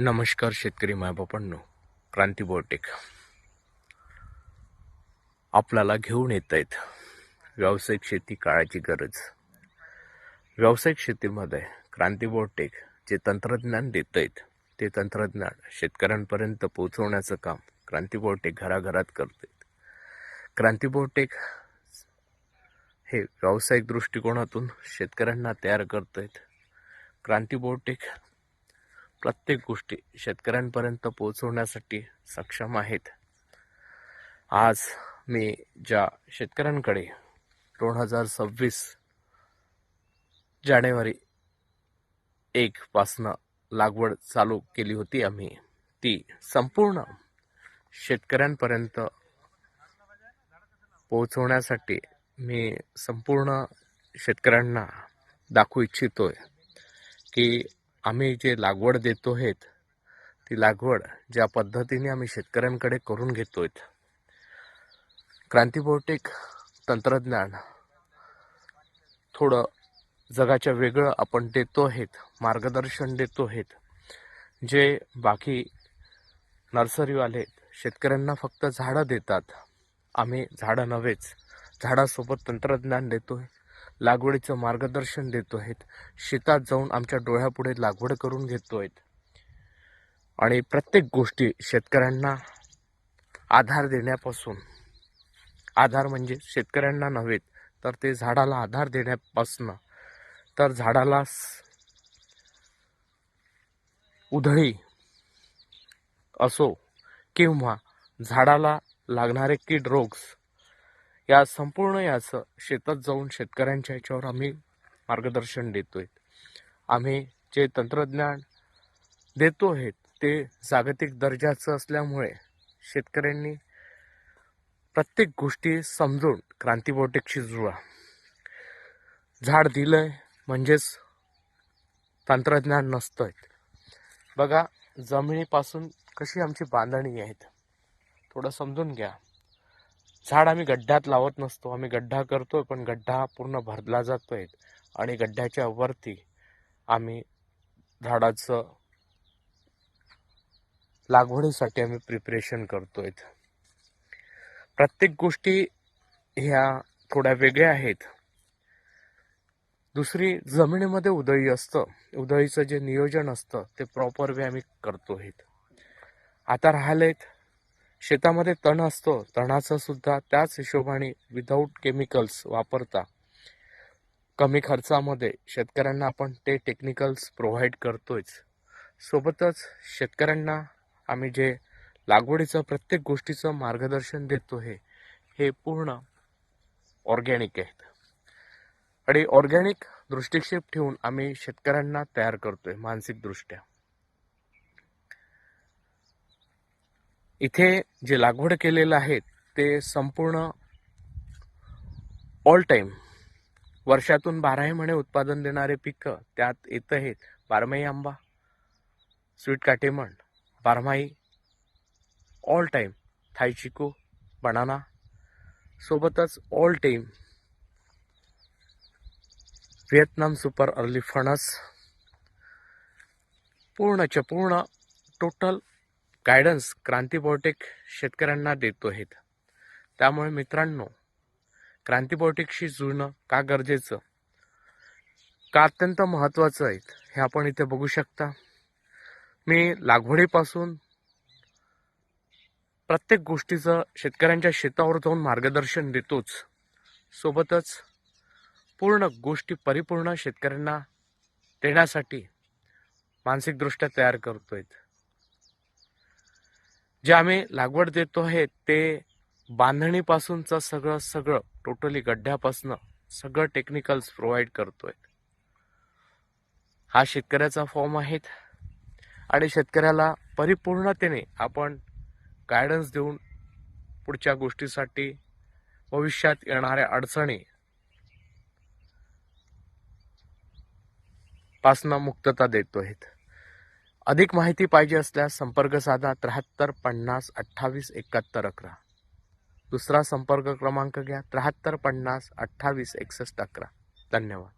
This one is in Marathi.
नमस्कार शेतकरी मायबापांनो क्रांती बोटेक आपल्याला घेऊन येत आहेत व्यावसायिक शेती काळाची गरज. व्यावसायिक शेतीमध्ये क्रांती बोटेक जे तंत्रज्ञान देत आहेत ते तंत्रज्ञान शेतकऱ्यांपर्यंत पोहोचवण्याचं काम क्रांती बोटेक घराघरात करत आहेत. क्रांती बोटेक हे व्यावसायिक दृष्टिकोनातून शेतकऱ्यांना तयार करत आहेत. क्रांती बोटेक प्रत्येक गोष्टी शेतकऱ्यांपर्यंत पोहोचवण्यासाठी सक्षम आहेत. आज मी ज्या शेतकऱ्यांकडे दोन हजार सव्वीस जानेवारी एकपासनं लागवड चालू केली होती आम्ही ती संपूर्ण शेतकऱ्यांपर्यंत पोहोचवण्यासाठी मी संपूर्ण शेतकऱ्यांना दाखवू इच्छितोय की आम्ही जे लागवड देतो आहेत ती लागवड ज्या पद्धतीने आम्ही शेतकऱ्यांकडे करून घेतो आहेत क्रांतीबोटेक तंत्रज्ञान थोडं जगाच्या वेगळं आपण देतो आहेत मार्गदर्शन देतो आहेत जे बाकी नर्सरीवाले शेतकऱ्यांना फक्त झाडं देतात. आम्ही झाडं नव्हेच झाडासोबत तंत्रज्ञान देतो आहे लागवडीचं मार्गदर्शन देतो आहेत शेतात जाऊन आमच्या डोळ्यापुढे लागवड करून घेतो आहेत आणि प्रत्येक गोष्टी शेतकऱ्यांना आधार देण्यापासून आधार म्हणजे शेतकऱ्यांना नव्हे तर ते झाडाला आधार देण्यापासून तर झाडाला उधळी असो किंवा झाडाला लागणारे कीड रोग्स या संपूर्ण याचं शेतात जाऊन शेतकऱ्यांच्या ह्याच्यावर आम्ही मार्गदर्शन देतोय. आम्ही जे तंत्रज्ञान देतो आहे ते जागतिक दर्जाचं असल्यामुळे शेतकऱ्यांनी प्रत्येक गोष्टी समजून क्रांतीबोटेकशी जुळा झाड दिलंय म्हणजेच तंत्रज्ञान नसतंय. बघा जमिनीपासून कशी आमची बांधणी आहेत थोडं समजून घ्या. झाड आम्ही गड्ड्यात लावत नसतो. आम्ही गड्डा करतोय पण गड्डा पूर्ण भरला जातोय आणि गड्ड्याच्या वरती आम्ही झाडाचं लागवडीसाठी आम्ही प्रिपरेशन करतोय. प्रत्येक गोष्टी ह्या थोड्या वेगळ्या आहेत. दुसरी जमिनीमध्ये उदयी असतं. उधळीचं जे नियोजन असतं ते प्रॉपर वे आम्ही करतो आहेत आता राहिलेत शेतामध्ये तण असतो तणाचं सुद्धा त्याच हिशोबाने विदाऊट केमिकल्स वापरता. कमी खर्चामध्ये शेतकऱ्यांना आपण ते टेक्निकल्स प्रोव्हाइड करतोच सोबतच शेतकऱ्यांना आम्ही जे लागवडीचं प्रत्येक गोष्टीचं मार्गदर्शन देतो हे हे पूर्ण ऑर्गॅनिक आहेत. आणि ऑर्गॅनिक दृष्टिक्षेप ठेवून आम्ही शेतकऱ्यांना तयार करतोय मानसिकदृष्ट्या. इथे जे लागवड केलेलं आहे ते संपूर्ण ऑल टाईम वर्षातून बाराही महिने उत्पादन देणारे पिकं त्यात येत आहेत. बारमाही आंबा स्वीट काटेमण बारमाही ऑल टाईम थाय चिकू बनाना सोबतच all time Vietnam super early फणस पूर्णच्या पूर्ण टोटल गायडन्स क्रांती बॉटेक शेतकऱ्यांना देतो आहेत त्यामुळे मित्रांनो क्रांती बॉटेकशी जुळणं का गरजेचं? का अत्यंत महत्त्वाचं आहे? हे आपण इथे बघू शकता. मी लागवडीपासून प्रत्येक गोष्टीचं शेतकऱ्यांच्या शेतावर जाऊन मार्गदर्शन देतोच. सोबतच पूर्ण गोष्टी परिपूर्ण शेतकऱ्यांना देण्यासाठी मानसिकदृष्ट्या तयार करतो आहेत जे आम्ही लागवड देतो आहे ते बांधणीपासूनचं सगळं सगळं टोटली गड्ड्यापासून सगळं टेक्निकल्स प्रोव्हाइड करतोय. हा शेतकऱ्याचा फॉर्म आहेत आणि शेतकऱ्याला परिपूर्णतेने आपण गायडन्स देऊन पुढच्या गोष्टीसाठी भविष्यात येणाऱ्या अडचणी पासनं मुक्तता देतो आहेत अधिक माहिती पाहिजे असल्यास संपर्क साधा त्र्याहत्तर पन्नास अठ्ठावीस एकाहत्तर अकरा. दुसरा संपर्क क्रमांक घ्या. त्र्याहत्तर पन्नास अठ्ठावीस एकसष्ट अकरा. धन्यवाद.